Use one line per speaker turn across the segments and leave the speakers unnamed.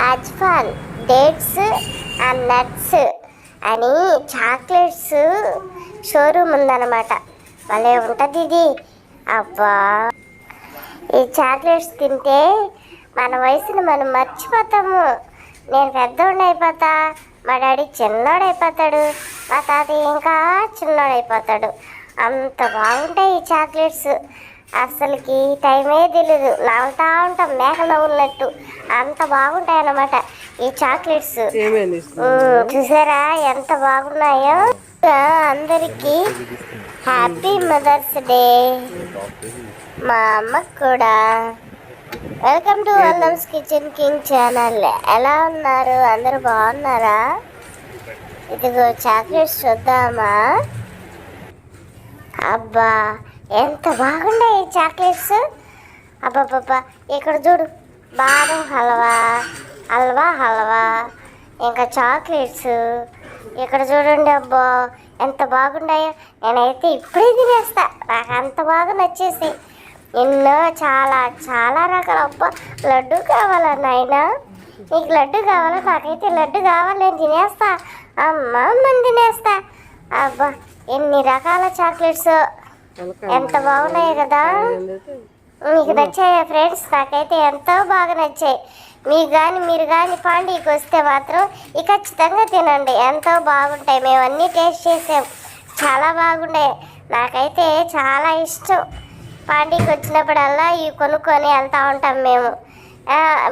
అజ్ఫాన్ dates and nuts అని chocolates showroom ఉందన్నమాట. భలే ఉంటుంది ఇది. అబ్బా! ఈ చాక్లెట్స్ తింటే మన వయసుని మనం మర్చిపోతాము. నేను పెద్దోడిని అయిపోతా మా డాడీ చిన్నోడైపోతాడు మా తాత ఇంకా చిన్నోడైపోతాడు. అయిపోతాడు అంత బాగుంటాయి ఈ చాక్లెట్స్. అసలుకి టైమే తెలియదు నవ్వుతా ఉంటాం మేకలో ఉన్నట్టు. అంత బాగుంటాయి అన్నమాట ఈ చాక్లెట్స్. చూసారా ఎంత బాగున్నాయో? అందరికీ హ్యాపీ మదర్స్ డే. మా అమ్మకు కూడా. Welcome to Allam's kitchen king channel. ఎలా ఉన్నారు? అందరూ బాగున్నారా? ఇదిగో చాక్లెట్స్ చూద్దామా? అబ్బా ఎంత బాగున్నాయి చాక్లెట్స్? అబ్బాబ్బా ఇక్కడ చూడు బాదం హల్వా హల్వా హల్వా ఇంకా చాక్లెట్స్. ఇక్కడ చూడండి అబ్బా ఎంత బాగున్నాయో. నేనైతే ఇప్పుడే తినేస్తా. నాకు అంత బాగా నచ్చేసి. ఎన్నో చాలా చాలా రకాల అబ్బా లడ్డు కావాలా నాయనా? నీకు లడ్డు కావాలా? నాకైతే లడ్డు కావాలి నేను తినేస్తా. అమ్మ అమ్మని తినేస్తా. అబ్బా ఎన్ని రకాల చాక్లెట్స్? ఎంత బాగున్నాయి కదా? మీకు నచ్చాయా ఫ్రెండ్స్? నాకైతే ఎంతో బాగా నచ్చాయి. మీకు కానీ మీరు కానీ పాండీకి వస్తే మాత్రం ఇక ఖచ్చితంగా తినండి. ఎంతో బాగుంటాయి. మేము అన్నీ టేస్ట్ చేసాం. చాలా బాగున్నాయి. నాకైతే చాలా ఇష్టం. పాండీకి వచ్చినప్పుడల్లా ఇవి కొనుక్కొని వెళ్తూ ఉంటాం మేము.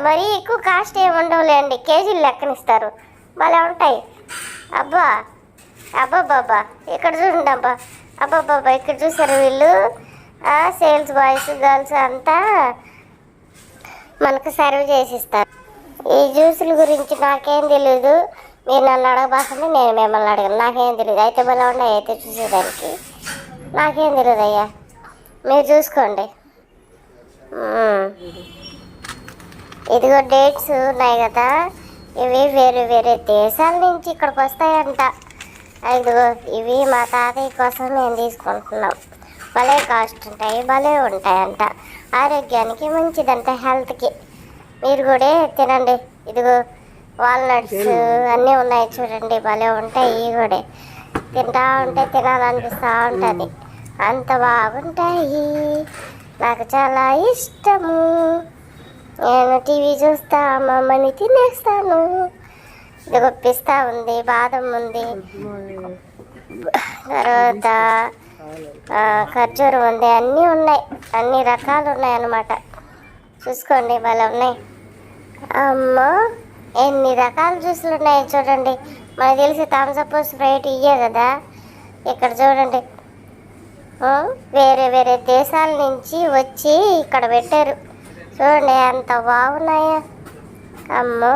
మరీ ఎక్కువ కాస్ట్ ఏమి ఉండవులేండి కేజీలు లెక్కనిస్తారు. భలే ఉంటాయి. అబ్బా అబ్బా బాబా ఇక్కడ చూడండి అబ్బా అబ్బా ఇక్కడ చూసారు వీళ్ళు? సేల్స్ బాయ్స్ గర్ల్స్ అంతా మనకు సర్వ్ చేసిస్తారు. ఈ జ్యూసుల గురించి నాకేం తెలియదు మీరు నన్ను అడగబాకండి నేను మిమ్మల్ని అడగను. నాకేం తెలియదు అయితే భలే ఉన్నాయి అయితే చూసేదానికి. నాకేం తెలియదు అయ్యా మీరు చూసుకోండి. ఇదిగో డేట్స్ ఉన్నాయి కదా. ఇవి వేరే వేరే దేశాల నుంచి ఇక్కడికి వస్తాయంట. ఇదిగో ఇవి మా తాతయ్య కోసం మేము తీసుకుంటున్నాం భలే కాస్ట్ ఉంటాయి భలే ఉంటాయంట. ఆరోగ్యానికి మంచిదంట హెల్త్కి. మీరు కూడా తినండి. ఇదిగో వాల్నట్స్ అన్నీ ఉన్నాయి చూడండి భలే ఉంటాయి ఇవి కూడా. తింటా ఉంటే తినాలనిపిస్తూ ఉంటుంది. అంత బాగుంటాయి. నాకు చాలా ఇష్టము. నేను టీవీ చూస్తా మమ్మల్ని తినేస్తాను. ఇదిగో పిస్తా ఉంది బాదం ఉంది. తర్వాత ఖర్జూరం ఉంది. అన్నీ ఉన్నాయి. అన్ని రకాలు ఉన్నాయి అన్నమాట చూసుకోండి భలే ఉన్నాయి. అమ్మో ఎన్ని రకాల జ్యూసులు ఉన్నాయి చూడండి. మనకు తెలిసి థమ్స్అప్ స్ప్రైట్ ఇయ్యే కదా. ఇక్కడ చూడండి. వేరే వేరే దేశాల నుంచి వచ్చి ఇక్కడ పెట్టారు. చూడండి ఎంత బాగున్నాయా. అమ్మో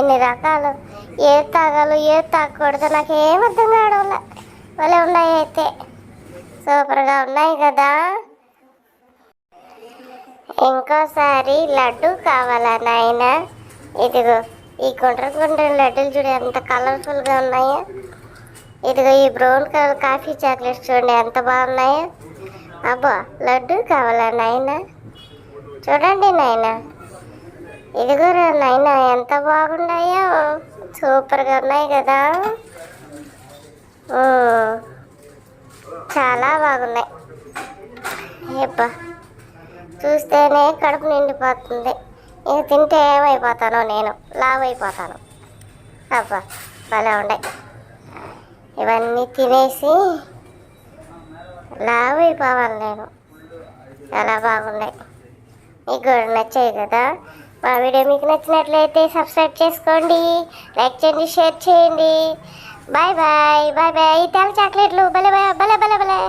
ఎన్ని రకాలు. ఏ తాగాలో ఏ తాగకూడదు నాకు ఏం అర్థం కావడంలే భలే ఉన్నాయి అయితే. సూపర్గా ఉన్నాయి కదా. ఇంకోసారి లడ్డు కావాలా నాయన? ఇదిగో ఈ గుండ్ర గుండ్ర లడ్డూలు చూడు ఎంత కలర్ఫుల్గా ఉన్నాయో. ఇదిగో ఈ బ్రౌన్ కలర్ కాఫీ చాక్లెట్స్ చూడండి ఎంత బాగున్నాయో. అబ్బా లడ్డు కావాలా నాయన? చూడండి నాయన. ఇదిగోరా నాయన ఎంత బాగున్నాయో. సూపర్గా ఉన్నాయి కదా. చాలా బాగున్నాయి. అబ్బా చూస్తేనే కడుపు నిండిపోతుంది. ఇక తింటే ఏమైపోతానో నేను లావ్ అయిపోతాను అబ్బా భలే ఉన్నాయి. ఇవన్నీ తినేసి లావ్ అయిపోవాలి నేను. చాలా బాగున్నాయి. నీకు నచ్చాయి కదా? మా వీడియో మీకు నచ్చినట్లయితే సబ్స్క్రైబ్ చేసుకోండి లైక్ చేయండి షేర్ చేయండి. బాయ్ బాయ్ బాయ్ బాయ్ ఇతాల చాక్లెట్లు బలే భలే భలే భలే భలే.